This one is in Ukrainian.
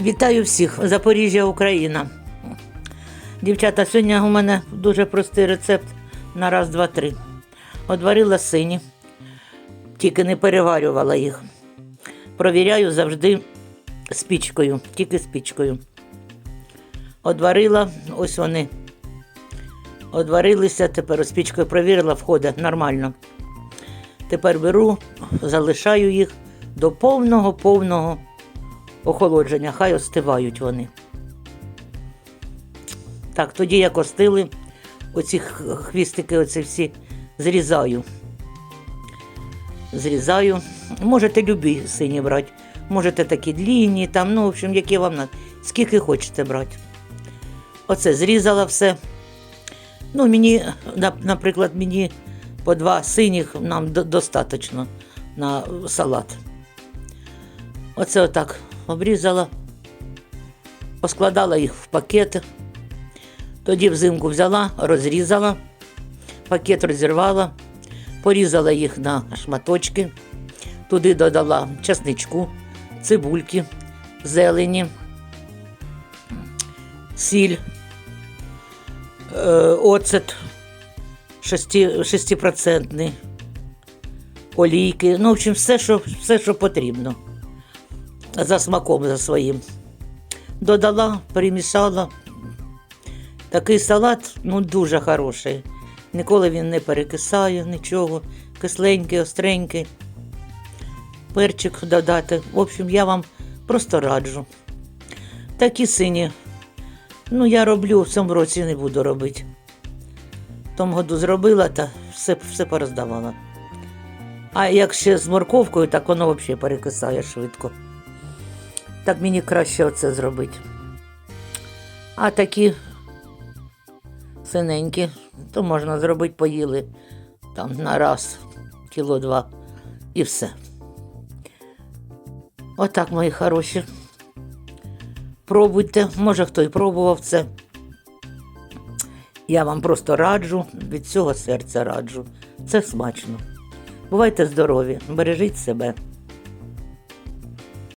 Вітаю всіх, Запоріжжя, Україна. Дівчата, сьогодні у мене дуже простий рецепт на раз, два, три. Одварила сині, тільки не переварювала їх. Провіряю завжди спічкою, тільки спічкою. Одварила, ось вони. Одварилися, тепер спічкою провірила, входить нормально. Тепер беру, залишаю їх до повного повного охолодження, хай остивають вони. Так, тоді як остили, оці хвістики, оці всі зрізаю. Зрізаю. Можете любі сині брати. Можете такі длінні, там, ну, в общем, які вам надо. Скільки хочете брати. Оце зрізала все. Ну, мені, наприклад, мені по два синіх нам достатньо на салат. Оце отак обрізала, поскладала їх в пакети. Тоді взимку взяла, розрізала, пакет розірвала, порізала їх на шматочки, туди додала чесничку, цибульки, зелені, сіль, е, оцет 6%, 6% олійки. Ну, в общем, все, що, все, що потрібно за смаком за своїм. Додала, перемішала. Такий салат ну, дуже хороший. Ніколи він не перекисає, нічого. Кисленький, остренький. Перчик додати. В общем, я вам просто раджу. Такі сині. Ну, я роблю, в цьому році не буду робити. В тому году зробила та все, все пороздавала. А як ще з морковкою, так воно взагалі перекисає швидко. Так мені краще оце зробити. А такі синенькі, то можна зробити, поїли там на раз, кіло два і все. Отак, мої хороші. Пробуйте, може хто і пробував це. Я вам просто раджу, від цього серця раджу. Це смачно. Бувайте здорові, бережіть себе.